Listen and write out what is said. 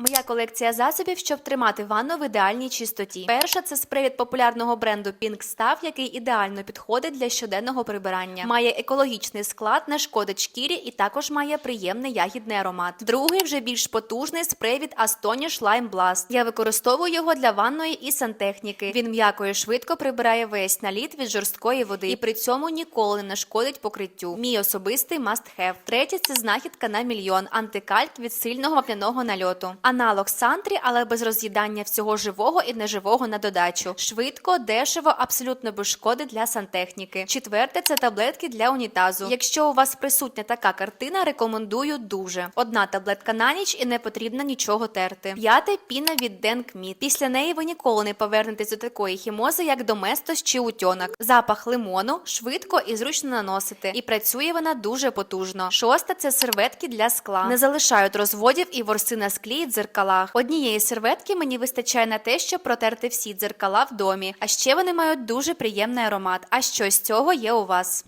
Моя колекція засобів, щоб тримати ванну в ідеальній чистоті. Перша це спрей від популярного бренду Pink Stuff, який ідеально підходить для щоденного прибирання. Має екологічний склад, не шкодить шкірі і також має приємний ягідний аромат. Другий вже більш потужний спрей від Astonish Lime Blast. Я використовую його для ванної і сантехніки. Він м'яко і швидко прибирає весь наліт від жорсткої води і при цьому ніколи не нашкодить покриттю. Мій особистий must have. Третє це знахідка на мільйон антикальк від сильного вапняного нальоту. Аналог сантрі, але без роз'їдання всього живого і неживого на додачу. Швидко, дешево, абсолютно без шкоди для сантехніки. Четверте це таблетки для унітазу. Якщо у вас присутня така картина, рекомендую дуже. Одна таблетка на ніч і не потрібно нічого терти. П'яте піна від Meat. Після неї ви ніколи не повернетесь до такої хімози, як доместос чи утьонок. Запах лимону швидко і зручно наносити. І працює вона дуже потужно. Шосте це серветки для скла. Не залишають розводів і ворси на склі і дзеркалах. Однієї серветки мені вистачає на те, щоб протерти всі дзеркала в домі. А ще вони мають дуже приємний аромат. А що з цього є у вас?